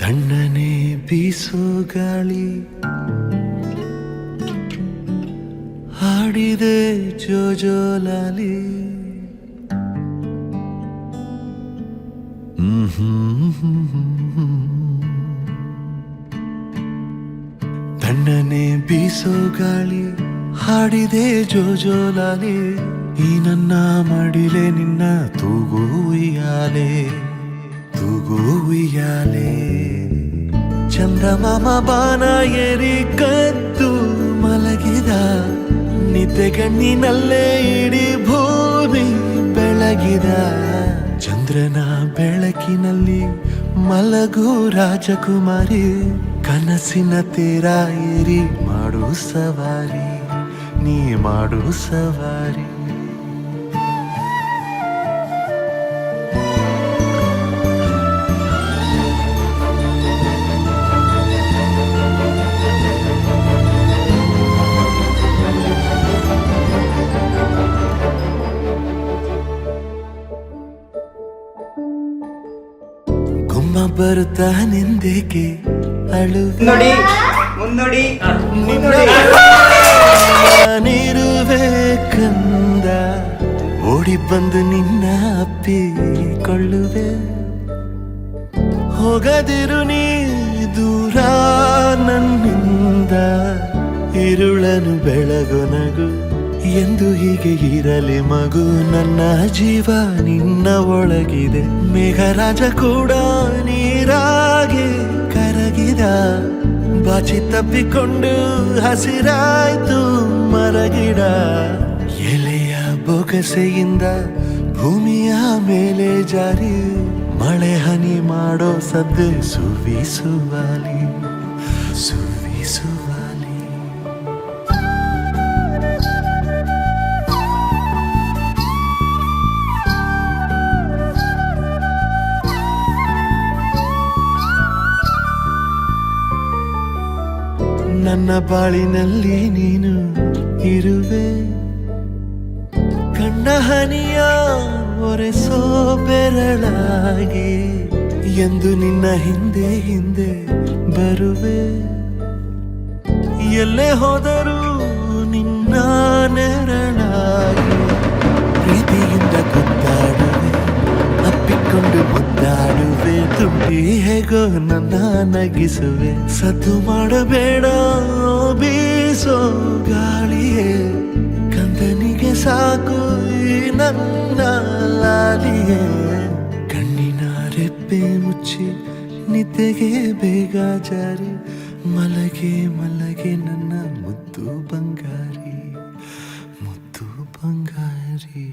ತಣ್ಣನೆ ಬೀಸೋ ಗಾಳಿ ಹಾಡಿದೆ ಜೋಜೋಲಾಲಿ. ತಣ್ಣನೆ ಬೀಸೋ ಗಾಳಿ ಹಾಡಿದೆ ಜೋಜೋಲಾಲಿ. ಈ ನನ್ನ ಮಡಿಲೆ ನಿನ್ನ ತೂಗು ಉಯ್ಯಾಲೆ ತೂಗು ಉಯ್ಯಾಲೆ ಚಂದಮಾಮ ಬಾನ ಏರಿ ಕದ್ದು ಮಲಗಿದ ನಿದ್ದೆಗಣ್ಣಿನಲ್ಲೇ ಇಡೀ ಭೂಮಿ ಬೆಳಗಿದ. ಚಂದ್ರನ ಬೆಳಕಿನಲ್ಲಿ ಮಲಗು ರಾಜಕುಮಾರಿ, ಕನಸಿನ ತೀರ ಏರಿ ಮಾಡು ಸವಾರಿ, ನೀ ಮಾಡು ಸವಾರಿ. ಗುಮ್ಮ ಬರುತ್ತಾನೆಂದೇಕೆ ಅಳುವೆ. ನೋಡಿ ಮುನ್ನೋಡಿ ನಾನಿರುವೆ ಕಂದ ಓಡಿ ಬಂದು ನಿನ್ನ ಅಪ್ಪಿಕೊಳ್ಳುವೆ. ಹೋಗದಿರು ನೀ ದೂರ ನನ್ನಿಂದ ಇರುಳನು ಬೆಳಗೊನಗು ಎಂದು ಹೀಗೆ ಇರಲಿ ಮಗು, ನನ್ನ ಜೀವ ನಿನ್ನ ಒಳಗಿದೆ. ಮೇಘರಾಜ ಕೂಡ ನೀರಾಗಿ ಕರಗಿದ. ಬಾಚಿ ತಪ್ಪಿಕೊಂಡು ಹಸಿರಾಯ್ತು ಮರಗಿಡ. ಎಲೆಯ ಬೊಗಸೆಯಿಂದ ಭೂಮಿಯ ಮೇಲೆ ಜಾರಿ. ಮಳೆ ಹನಿ ಮಾಡೋ ಸದ್ದು ಸುವಿಸುವಾಲಿ ಸುವಿಸುವಾಲಿ ನನ್ನ ಬಾಳಿನಲ್ಲಿ ನೀನು ಇರುವೆ. ಕಣ್ಣ ಹನಿಯ ಒರೆಸೋ ಬೆರಳಾಗಿ ಎಂದು ನಿನ್ನ ಹಿಂದೆ ಹಿಂದೆ ಬರುವೆ. ಎಲ್ಲೇ ಹೋದರೂ ನಿನ್ನ ನೆರಳಾಗಿ ಪ್ರೀತಿಯಿಂದ ಗುದ್ದಾಡುವೆ ಅಪ್ಪಿಕೊಂಡು ಮುದ್ದಾಡುವೆ ತುಂಬಿ ಹೇಗೋ ನನ್ನ ನಗಿಸುವೆ. ಸದ್ದು ಮಾಡಬೇಡ. ಕಣ್ಣಾಲಿಯೇ ಕಣ್ಣಿನ ರೆಪ್ಪೆ ಮುಚ್ಚಿ ನಿದ್ದೆಗೆ ಬೇಗ ಜಾರಿ ಮಲಗೆ ಮಲಗೆ ನನ್ನ ಮುದ್ದು ಬಂಗಾರಿ ಮುದ್ದು ಬಂಗಾರಿ.